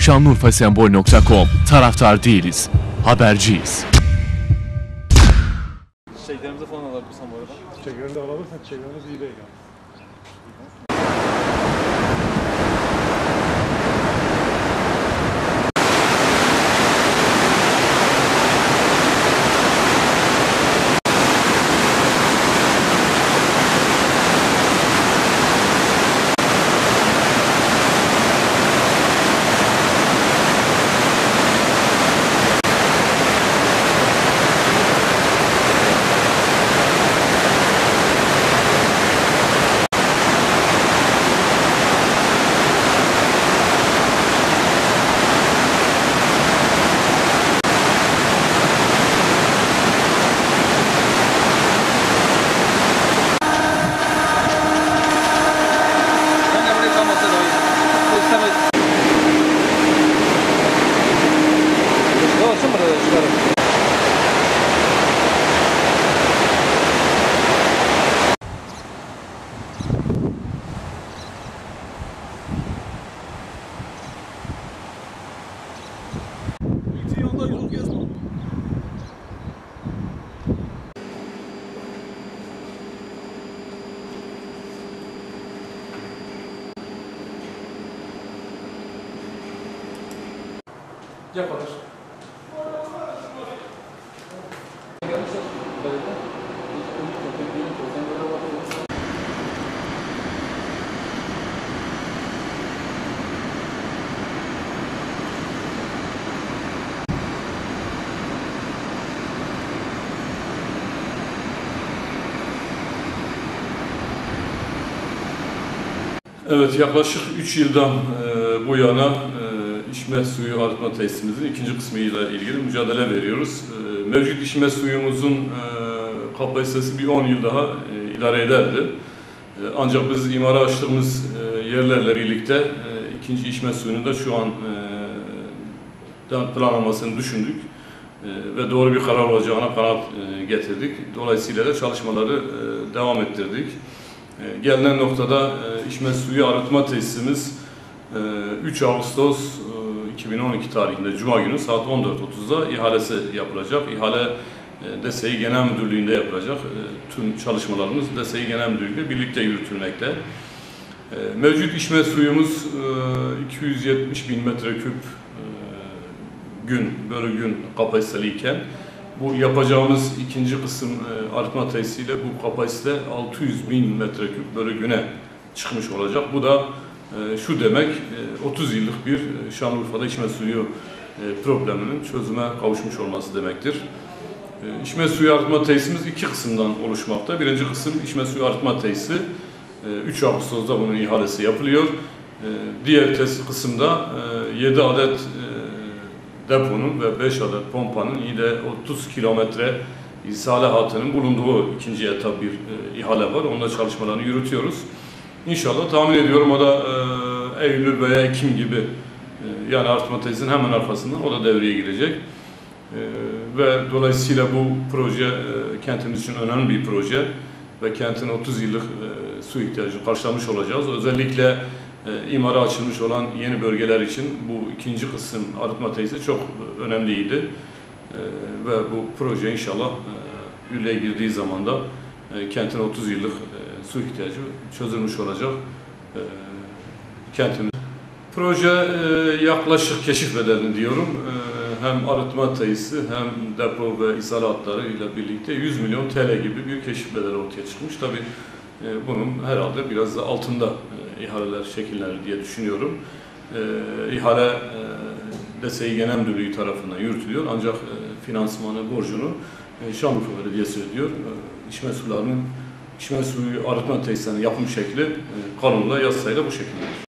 Şanlıurfasembol.com Taraftar değiliz, haberciyiz. Çiçeklerimizi falan alabilirsem bu arada. Çiçeklerini de alabilirsen çiçeklerimiz iyi değil yani. 多 Yaparız. Evet, yaklaşık 3 yıldan e, bu yana e, içme suyu arıtma tesisimizin ikinci kısmıyla ilgili mücadele veriyoruz. E, mevcut içme suyumuzun e, kapasitesi bir 10 yıl daha e, idare ederdi. E, ancak biz imara açtığımız e, yerlerle birlikte e, ikinci içme suyunu da şu an planlamasını düşündük ve doğru bir karar olacağına kanaat getirdik. Dolayısıyla da çalışmaları devam ettirdik. E, Gelinen noktada e, içme suyu arıtma tesisimiz 3 Ağustos e, 2012 tarihinde Cuma günü saat 14.30'da ihalesi yapılacak. İhale e, DSİ Genel Müdürlüğü'nde yapılacak. E, Tüm çalışmalarımız DSİ Genel Müdürlüğü'yle birlikte yürütülmekte. E, Mevcut içme suyumuz e, 270 bin metreküp e, gün, bölü gün kapasiteliyken bu yapacağımız ikinci kısım e, arıtma tesisiyle bu kapasite 600 bin metreküp bölü güne çıkmış olacak. Bu da e, şu demek, e, 30 yıllık bir e, Şanlıurfa'da içme suyu e, probleminin çözüme kavuşmuş olması demektir. E, İçme suyu arıtma tesisimiz iki kısımdan oluşmakta. Birinci kısım içme suyu arıtma tesisi. E, 3 Ağustos'ta bunun ihalesi yapılıyor. E, Diğer tesis kısımda 7 adet e, deponun ve 5 adet pompanın de 30 kilometre ishale hattının bulunduğu ikinci etap bir e, ihale var. Onunla çalışmalarını yürütüyoruz. İnşallah tahmin ediyorum o da e, Eylül veya Ekim gibi e, yani artma tesisinin hemen arkasından o da devreye girecek. E, ve dolayısıyla bu proje e, kentimiz için önemli bir proje ve kentin 30 yıllık e, su ihtiyacını karşılamış olacağız. Özellikle e, imara açılmış olan yeni bölgeler için bu ikinci kısım arıtma tesisi çok önemliydi. Ve bu proje inşallah e, girdiği zaman da kentin 30 yıllık su ihtiyacı çözülmüş olacak. Kentimiz. Proje e, yaklaşık keşif bedelini diyorum. E, hem arıtma tesisi hem depo ve ishal hatları ile birlikte 100 milyon TL gibi bir keşif bedeli ortaya çıkmış. Tabii e, bunun herhalde biraz da altında ihaleler şekillenir diye düşünüyorum. İhale DSİ Genel Müdürlüğü tarafından yürütülüyor ancak finansmanı borcunu Şanlıurfa Belediyesi ödüyor. İçme sularının içme suyu arıtma tesislerinin yapım şekli kanunla, yasayla bu şekilde.